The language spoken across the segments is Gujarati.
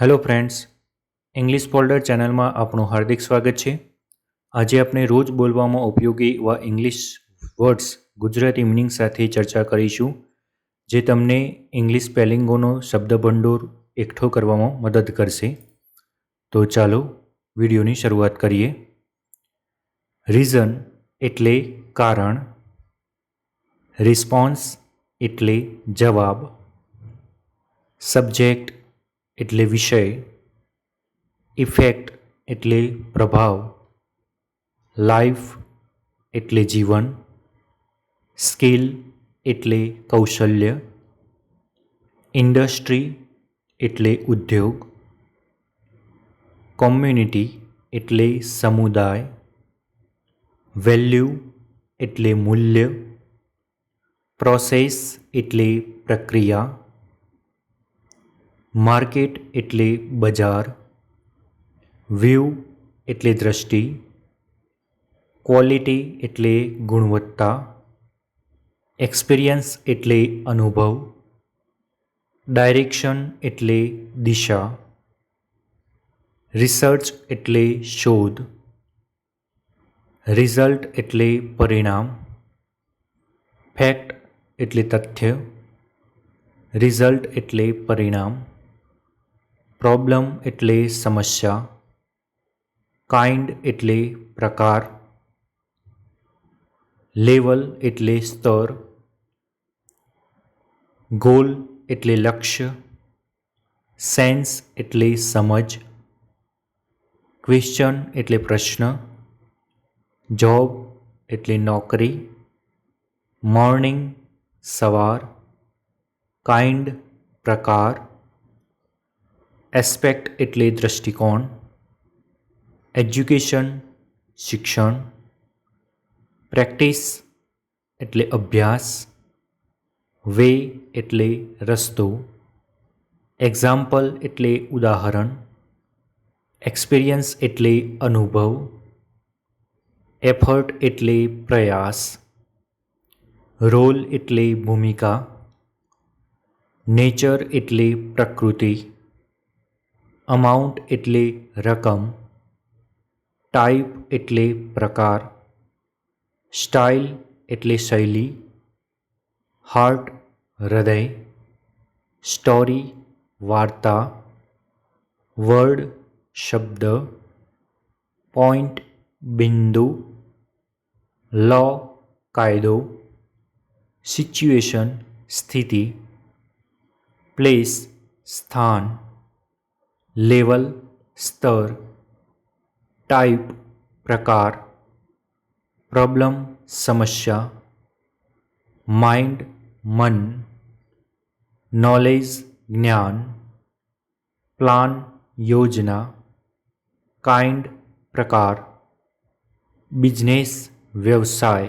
હેલો ફ્રેન્ડ્સ ઇંગ્લિશ ફોલ્ડર ચેનલમાં આપણું હાર્દિક સ્વાગત છે આજે આપણે રોજ બોલવામાં ઉપયોગી એવા ઇંગ્લિશ વર્ડ્સ ગુજરાતી મિનિંગ સાથે ચર્ચા કરીશું જે તમને ઇંગ્લિશ સ્પેલિંગોનો શબ્દભંડોર એકઠો કરવામાં મદદ કરશે તો ચાલો વિડીયોની શરૂઆત કરીએ રીઝન એટલે કારણ રિસ્પોન્સ એટલે જવાબ સબ્જેક્ટ इटले विषय इफेक्ट એટલે પ્રભાવ લાઈફ એટલે જીવન સ્કિલ એટલે કૌશલ્ય ઇન્ડસ્ટ્રી એટલે ઉદ્યોગ કમ્યુનિટી એટલે સમુદાય વેલ્યુ એટલે મૂલ્ય પ્રોસેસ એટલે પ્રક્રિયા मार्केट એટલે બજાર view એટલે દ્રષ્ટિ quality એટલે ગુણવત્તા experience એટલે અનુભવ direction એટલે દિશા research એટલે शोध result એટલે પરિણામ fact એટલે તથ્ય result એટલે પરિણામ problem એટલે સમસ્યા kind એટલે પ્રકાર level એટલે સ્તર goal એટલે લક્ષ્ય sense એટલે સમજ question એટલે પ્રશ્ન job એટલે નોકરી morning સવાર kind પ્રકાર aspect એટલે દ્રષ્ટિકોણ education શિક્ષણ practice એટલે અભ્યાસ way એટલે રસ્તો example એટલે ઉદાહરણ experience એટલે અનુભવ effort એટલે પ્રયાસ role એટલે ભૂમિકા nature એટલે પ્રકૃતિ अमाउंट એટલે રકમ ટાઇપ એટલે પ્રકાર સ્ટાઇલ એટલે શૈલી હાર્ટ હૃદય સ્ટોરી વાર્તા વર્ડ શબ્દ પોઈન્ટ બિંદુ લો કાયદો સિચ્યુએશન સ્થિતિ પ્લેસ સ્થાન लेवल स्तर टाइप प्रकार प्रॉब्लम समस्या माइंड मन नॉलेज ज्ञान प्लान योजना काइंड प्रकार बिजनेस व्यवसाय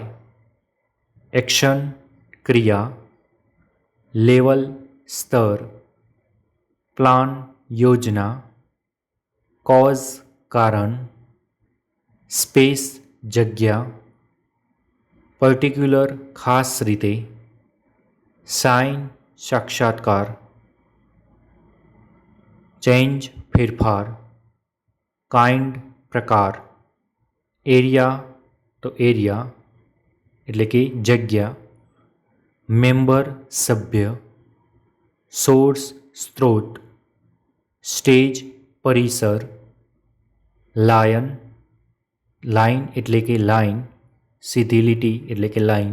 एक्शन क्रिया लेवल स्तर प्लान योजना कॉज कारण स्पेस जगह पर्टिक्युलर खास रीते साइन साक्षात्कार चेंज फेरफार काइंड प्रकार एरिया तो एरिया एट्ले कि जगह मेंबर सभ्य सोर्स स्त्रोत स्टेज परिसर लाइन लाइन એટલે કે લાઇન સીધી લીટી એટલે કે લાઇન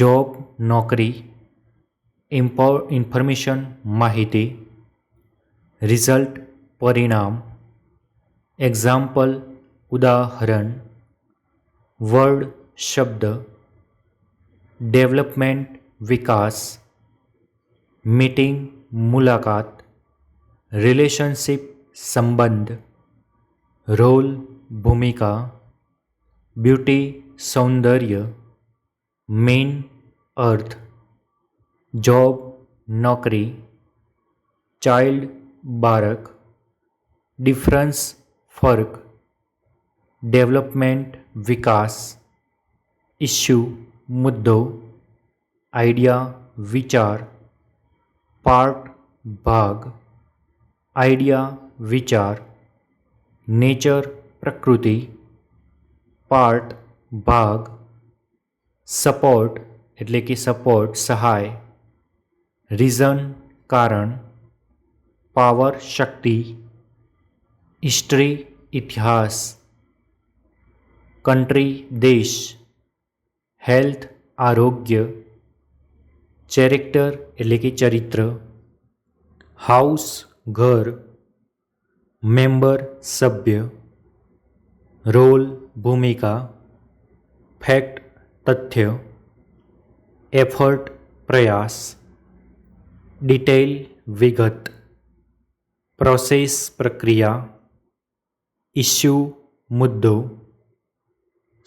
જોબ નોકરી ઇન્ફોર્મેશન માહિતી રિઝલ્ટ પરિણામ એક્ઝામ્પલ ઉદાહરણ વર્ડ શબ્દ ડેવલપમેન્ટ વિકાસ મીટિંગ મુલાકાત रिलेशनशिप संबंध रोल भूमिका ब्यूटी सौंदर्य मेन अर्थ जॉब नौकरी चाइल्ड बारक डिफरेंस फर्क डेवलपमेंट विकास इश्यू मुद्दों आइडिया विचार पार्ट भाग आइडिया विचार नेचर प्रकृति पार्ट भाग सपोर्ट एट्ले कि सपोर्ट सहाय रीजन कारण पावर शक्ति हिस्ट्री इतिहास कंट्री देश हेल्थ आरोग्य चेरेक्टर एट्ले कि चरित्र हाउस घर मेंबर सभ्य रोल भूमिका फैक्ट तथ्य एफर्ट प्रयास डिटेल विगत प्रोसेस प्रक्रिया इश्यू मुद्दों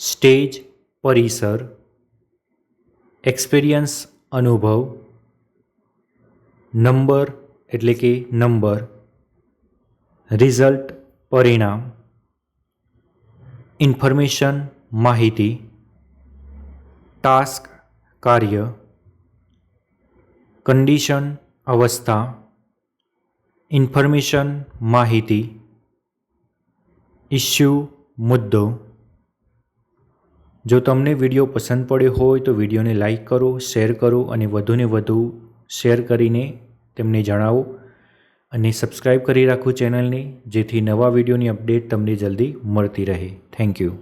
स्टेज परिसर एक्सपीरियंस अनुभव नंबर એટલે કે નંબર રિઝલ્ટ પરિણામ ઇન્ફોર્મેશન માહિતી ટાસ્ક કાર્ય કન્ડિશન અવસ્થા ઇન્ફોર્મેશન માહિતી ઇસ્યુ મુદ્દો જો તમને વિડીયો પસંદ પડ્યો હોય તો વિડીયોને લાઇક કરો શેર કરો અને વધુને વધુ શેર કરીને તેમને જણાવો અને સબસ્ક્રાઈબ કરી રાખો ચેનલને જેથી નવા વિડીયોની અપડેટ તમને જલ્દી મળતી રહે થેન્ક યુ